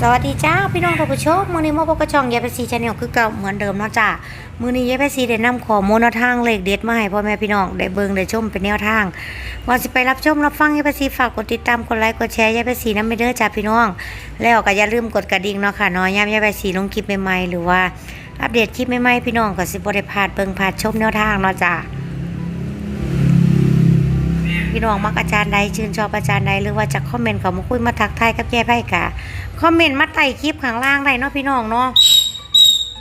สวัสดีจ้าพี่น้องท่านผู้ชมมือนี้มาพกับช่องยายไปซีชาแนลคือเก่าเหมือนเดิมเนาะจ้ามือนี้ยายไปซีได้นำขอมูลแนวทางเลขเด็ดมาให้พ่อแม่พี่น้องได้เบิ่งได้ชมเป็นแนวทางก่อนสิไปรับชมรับฟังยายไปซีฝากกดติดตามกดไลค์กดแชร์ยายไปซีน้ำไปเด้อจ้าพี่น้อง แล้วก็อย่าลืมกดกระดิ่งเนาะค่ะนาะยามยายไปซีลงคลิปใหม่ๆหรือว่าอัปเดตคลิปใหม่ๆพี่น้องก็สิบ่ได้พลาดเบิ่งพลาดชมแนวทางเนาะจ้า พี่น้องมักอาจารย์ใดชื่นชอบอาจารย์ใดหรือว่าจะคอมเมนต์เขามาคุยมาทักทายกับแย่ไพ่กะคอมเมนต์มาใต้คลิปข้างล่างได้เนาะพี่น้องเนาะ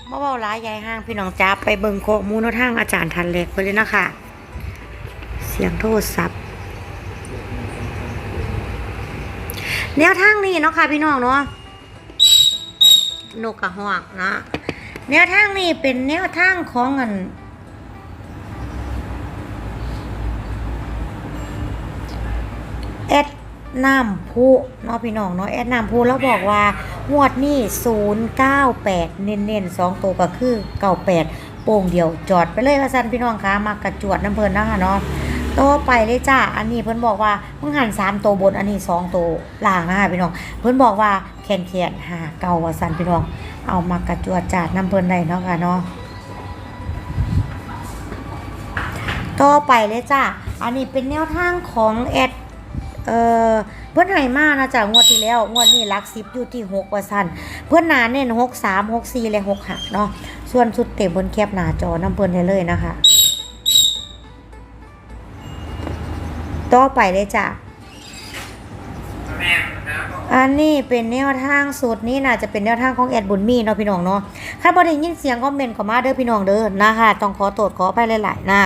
บ่เว้าหลายใหญ่ห้างพี่น้องจ้าไปเบิ่งโคมูลทางอาจารย์ทันเล็กไปเลยนะคะ เสียงโทรศัพท์แนวทางนี้เนาะค่ะพี่น้องเนาะนกกระหอกเนาะแนวทางนี้เป็นแนวทางของเงิน แอด น้ำพุเนาะพี่น้องเนาะแอดน้ำพุแล้วบอกว่างวดนี้098เน้นๆ2ตัวก็คือ98โป่งเดียวจอดไปเลยว่าซั่นพี่น้องคะมากระจวดน้ำเพลินนะคะเนาะต่อไปเลยจ้า อันนี้เพิ่อนบอกว่ามึงหัน3ตัวบนอันนี้2ตัวล่างนะคะพี่น้อง เพิ่อนบอกว่าแคนแคนหาเก่าว่าซันพี่น้อง เอามากระจวดจาดน้ำเพลินได้เนาะค่ะเนาะต่อไปเลยจ้า อันนี้เป็นแนวทางของแอด เออเพื่อนไหมานะจ๊ะงวดที่แล้วงวดนี้ลักซิปอยู่ที่หกว่าสั้นเพื่อนหนาเน้นหกสามหกสี่และหกหักเนาะส่วนสุดเต็มบนแคบหนาจอน้ำเพิ่นให้เลยนะคะ ต่อไปเลยจ้ะอันนี้เป็นแนวทางสูตรนี้น่าจะเป็นแนวทางของแอดบุญมีเนาะพี่น้องเนาะถ้าบ่ได้ยินเสียงคอมเมนต์ข้ามาเด้อพี่น้องเด้อนะคะต้องขอโทษขออภัยหลายๆนะ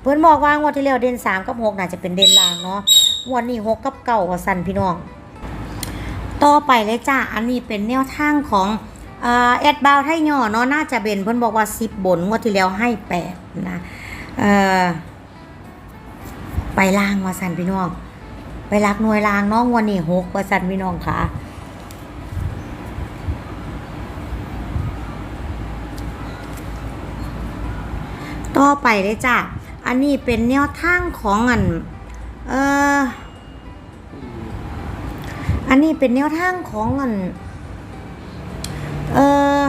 เพิ่อนบอกว่างวดที่แล้วเด่น3กับ6น่าจะเป็นเด่นล่างเนาะงวันนี้หกกับเก่าว่าสันพี่น้อง ต่อไปเลยจ้าอันนี้เป็นแนวทางของอ่าแอดบาวไทยย่อเนาะน่าจะเป็นเพิ่อนบอกว่าสิบบนงวดที่แล้วให้แปดนะไปล่างว่าสันพี่น้อง ไปรักหน่วยล่างน้องวันนี้หกว่าสันพี่น้องค่ะต่อไปเลยจ้า อันนี้เป็นแนวทางของอันเอออันนี้เป็นแนวทางของอันเออ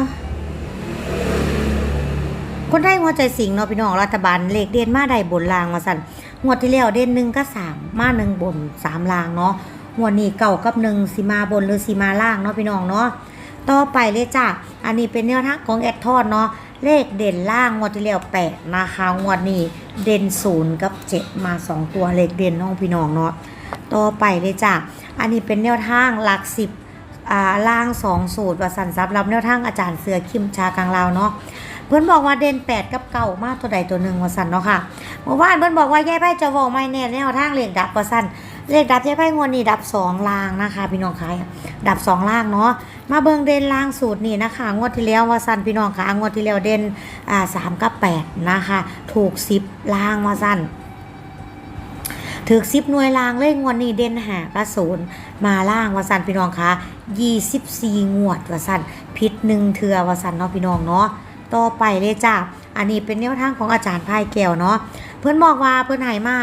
คนไทยหัวใจสิงเนาะพี่น้องรัฐบาลเลขเด่นมาได้บนรางมาสั่นงวดที่แล้วเด่นหนึ่งก็สามมาหนึ่งบนสามรางเนาะงวดนี้เก่ากับหนึ่งสีมาบนหรือสีมาล่างเนาะพี่น้องเนาะต่อไปเลยจ้ะอันนี้เป็นแนวทางของแอดทอดเนาะ เลขเด่นล่างงวดที่แล้วแปดนะคะงวดนี้เด่นศูนย์กับเจ็ดมาสองตัวเลขเด่นน้องพี่น้องเนาะต่อไปเลยจ้ะอันนี้เป็นแนวทางหลักสิบอ่าล่างสองสูตรว่าสันซับรับแนวทางอาจารย์เสือคิมชากลางลาวเนาะเพื่อนบอกว่าเด่นแปดกับเก่ามากตัวใดตัวหนึ่งว่าสันเนาะค่ะเมื่อวานเพื่อนบอกว่าแยายไพ่จะบอกไม่แน่แนวทางเลขดับว่าสัน เลขดับยายไพ่งวดนี้ดับสองลางนะคะ พี่น้องคะดับสองล่างเนาะมาเบิงเด่นล่างสูตรนี่นะคะงวดที่แล้วว่าสันพี่น้องคะงวดที่แล้วเด่นอ่าสามกับแปดนะคะ ถูกสิบล่างว่าสันถือสิบหน่วยล่างเลขงวดนี้เด่นหากระศูนย์มาล่างว่าสันพี่น้องคะยี่สิบสี่งวดว่าสันพิษหนึ่งเทือว่าสันเนาะพี่น้องเนาะต่อไปเลยจ้าอันนี้เป็นแนวทางของอาจารย์พายแก้วเนาะเพื่อนบอกว่าเพื่อนให้มา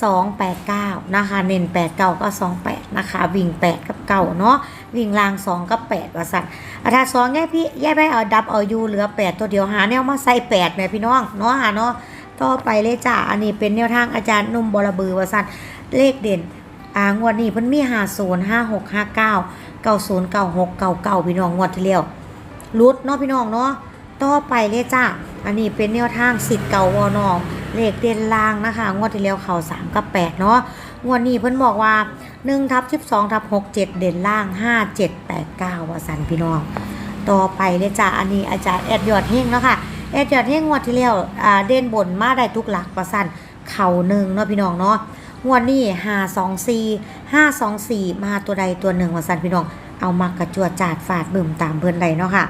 289 นะคะ เน้น8 9ก็ 28 นะคะ วิ่ง 8 กับเก่าเนาะ วิ่งลาง 2 กับ 8ว่าสัตว์อาถ้าสองแย่พี่แย่ไปเอาดับเอายูเหลือ 8 ตัวเดียวหาแนวมาใส่8แม่พี่น้องเนาะหาเนาะ ต่อไปเลยจ้าอันนี้เป็นแนวทางอาจารย์นุ่มบรบือว่าสัตว์เลขเด่นอ่างวดนี้เพิ่นมี50 56 59 90 96 99พี่น้องงวดที่แล้วรุดเนาะพี่น้องเนาะต่อไปเลยจ้าอันนี้เป็นแนวทางสิทธิ์เก่าวอนอง เลขเด่นลางนะคะ งวดที่แล้วเข่า3กับ8เนาะ งวดนี้เพิ่นบอกว่า1ทับ12ทับ6 7เด่นล่าง5 7 8 9ว่าสันพี่น้อง ต่อไปเลยจ้าอันนี้อาจารย์แอดยอดเฮงเนาะค่ะ แอดยอดเฮงงวดที่แล้วอ่าเด่นบนมาได้ทุกหลักว่าสันเข่าหนึ่งเนาะพี่น้องเนาะ งวดนี้5 2 4 5 2 4มาตัวใดตัวหนึ่งว่าสันพี่น้อง เอามากระจวดจาดฝาดบิ่มตามเพิ่อนใดเนาะค่ะ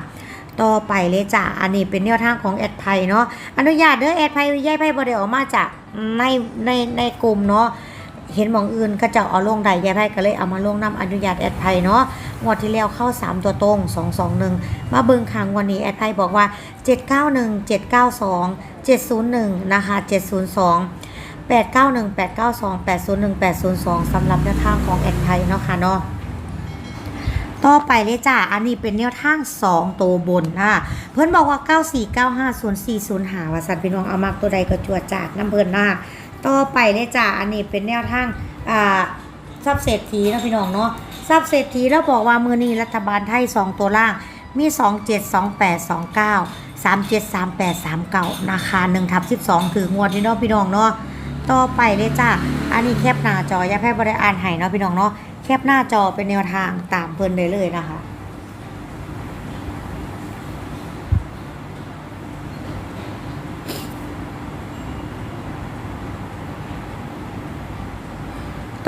ต่อไปเลยจ้ะ อันนี้เป็นแนวทางของแอดไพเนาะ อนุญาตเด้อแอดไพย่ายไพบ่ได้ออกมาจากในในในกลุ่มเนาะ เห็นมองอื่นก็จะเอาลงได้ยายไพก็เลยเอามาลงนำอนุญาตแอดไพเนาะ งวดที่แล้วเข้า 3 ตัวตรง 221 มาเบิ่งครั้งวันนี้แอดไพบอกว่า 791 792 701 นะคะ 702 891 892 801 802สำหรับแนวทางของแอดไพเนาะค่ะเนาะ ต่อไปเลยจ้า อันนี้เป็นแนวทาง2ตัวบนนะเพื่อนบอกว่า 94950405หาว่าสัตว์พี่น้องเอามากตัวใดก็จวดจาดน้ำเพิ่นนะต่อไปเลยจ้า อันนี้เป็นแนวทางอ่าซับเศรษฐีนะพี่น้องเนาะซับเศรษฐีแล้วบอกว่ามือนี้รัฐบาลไทย 2 ตัวล่างมี 272829 373839นะคะ1ทับ12 คืองวดนี้เนาะพี่น้องเนาะต่อไปเลยจ้า อันนี้แคปหน้าจออย่าแพ้บริอ่านให้เนาะพี่น้องเนาะ แคปหน้าจอเป็นแนวทางตามเพิ่นเลยเลยนะคะ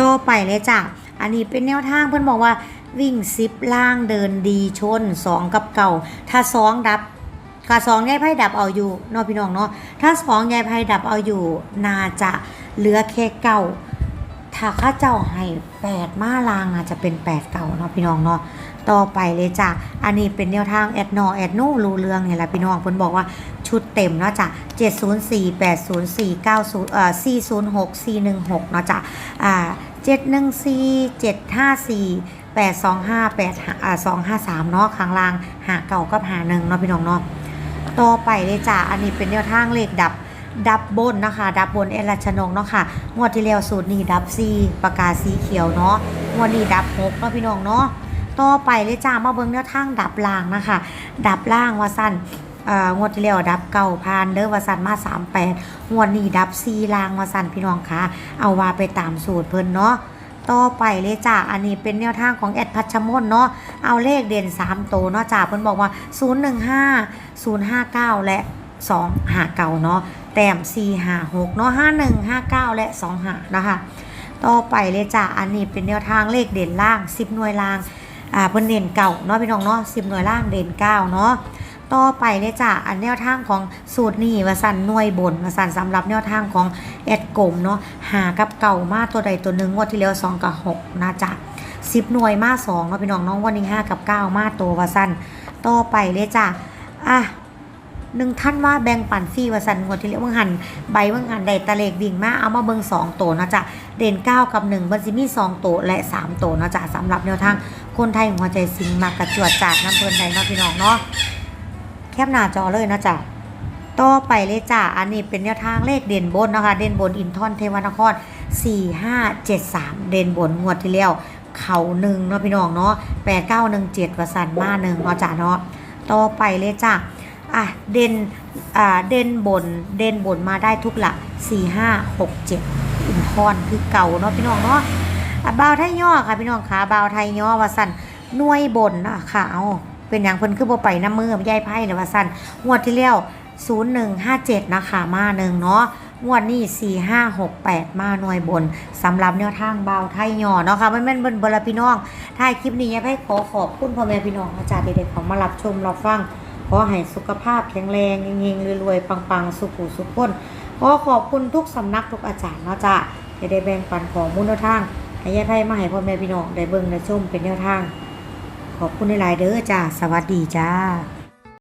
ต่อไปเลยจ้ะ อันนี้เป็นแนวทางเพื่อนบอกว่าวิ่งซิปล่างเดินดีชนสองกับเก่า ถ้าสองดับกาสองยายไพ่ดับเอาอยู่นาะพี่น้องเนาะถ้าสองยายไพ่ดับเอาอยู่ น่าจะเหลือแค่เก่า ถ้าข้าเจ้าให้แปดมาลางอาจจะเป็นแปดเก่าเนาะพี่น้องเนาะต่อไปเลยจ้ะ อันนี้เป็นแนวทางแอดนอแอดนูรู้เรื่องเนี่ยแหละพี่น้องเพิ่นบอกว่าชุดเต็มเนาะจ้ะ704 804 90เอ่อ406 416เนาะจ้ะอ่า714 754 825 8อ่า253เนาะข้างล่างหาเก่ากับหาหนึ่งเนาะพี่น้องเนาะต่อไปเลยจ้ะ อันนี้เป็นแนวทางเลขดับ ดับบนนะคะดับบนเอลรัชนกเนาะค่ะงวดที่แล้วสูตรนี้ดับซีปากกาสีเขียวเนาะงวดนี้ดับหกเนาะพี่น้องเนาะต่อไปเลยจ้ามาเบิ่งแนวทางดับล่างนะคะ ดับล่างว่าสั้นอ่องวดที่แล้วดับเก่าพานเด้อว่าสันมา38งวดนี้ดับซีล่างวาสันพี่น้องคะเอาวาไปตามสูตรเพิ่นเนาะต่อไปเลยจ้าอันนี้เป็นแนวทางของแอดพัชมนเนาะเอาเลขเด่น3ตัวเนาะจ้าเพิ่นบอกว่า 015 059 และ 2หาเก่าเนาะแต้ม4 5 6เนาะ51 59 และ 2 หานะคะต่อไปเลยจ้าอันนี้เป็นแนวทางเลขเด่นล่าง 10 หน่วยล่างอ่าเพิ่นเด่นเก่าเนาะพี่น้องเนาะ10 หน่วยล่างเด่น9เนาะต่อไปเลยจ้ะอันแนวทางของสูตรนี่ว่าสันหน่วยบนว่าสันสำหรับแนวทางของแอดกลมเนาะหากับเก่ามาตัวใดตัวหนึ่งงวดที่แล้ว2กับ6นะจ๊ะ10หน่วยมา2เนาะพี่น้องน้องวันนี้5กับ9มาตัวว่าสันต่อไปเลยจ้ะอะ หนึ่งท่านว่าแบ่งปันฟีว่าสันงวดที่แล้วเมื่อหันใบเมื่อหันได้ตะเลกวิ่งมาเอามาเบิ่ง2ตัวนะจ๊ะเด่น9กับ1บันซิมี2ตัวและ3ตัวนะจ๊ะสำหรับแนวทางคนไทยหัวใจสิงมากระจวดจากน้ำเพลินใดเนาะพี่น้องเนาะแคปหน้าจอเลยนะจ๊ะต่อไปเลยจ้ะ อันนี้เป็นแนวทางเลขเด่นบนนะคะ เด่นบนอินทอนเทวนคร 4573 เด่นบนงวดที่แล้ว เขาหนึ่งเนาะพี่น้องเนาะ 8917 ประสันมาหนึ่งเนาะจ้ะเนาะ ต่อไปเลยจ้ะ อะเด่นอ่าเด่นบนเด่นบนมาได้ทุกหลัก4567อินทอนคือเก่าเนาะพี่น้องเนาะอะบาวไทยย่อค่ะพี่น้องค่ะบาวไทยย่อว่าสั่นหน่วยบนนะค่ะเอาเป็นอย่างเพิ่นคือบ่ไปน้ำมือยายไพ่เลยว่าสั้นงวดที่แล้ว0157นะคะมาหนึ่งเนาะงวดนี้4568มาหน่วยบนสำหรับแนวทางเบาไทยย่อเนาะค่ะมันแม่นเบิ่นบลพี่น้องท้ายคลิปนี้ยายไพ่ขอขอบคุณพ่อแม่พี่น้องอาจารย์เด็กๆของมารับชมรับฟัง ขอให้สุขภาพแข็งแรงเฮงๆรวยๆปังๆ สุขุสุขพ้นขอขอบคุณทุกสำนักทุกอาจารย์เนาะจ้ะที่ได้แบ่งปันของมูลแนวทางให้ยายไพ่มาให้พ่อแม่พี่น้องได้เบิ่งได้ชมเป็นแนวทาง ขอบคุณในหลายๆเด้อจ้าสวัสดีจ้า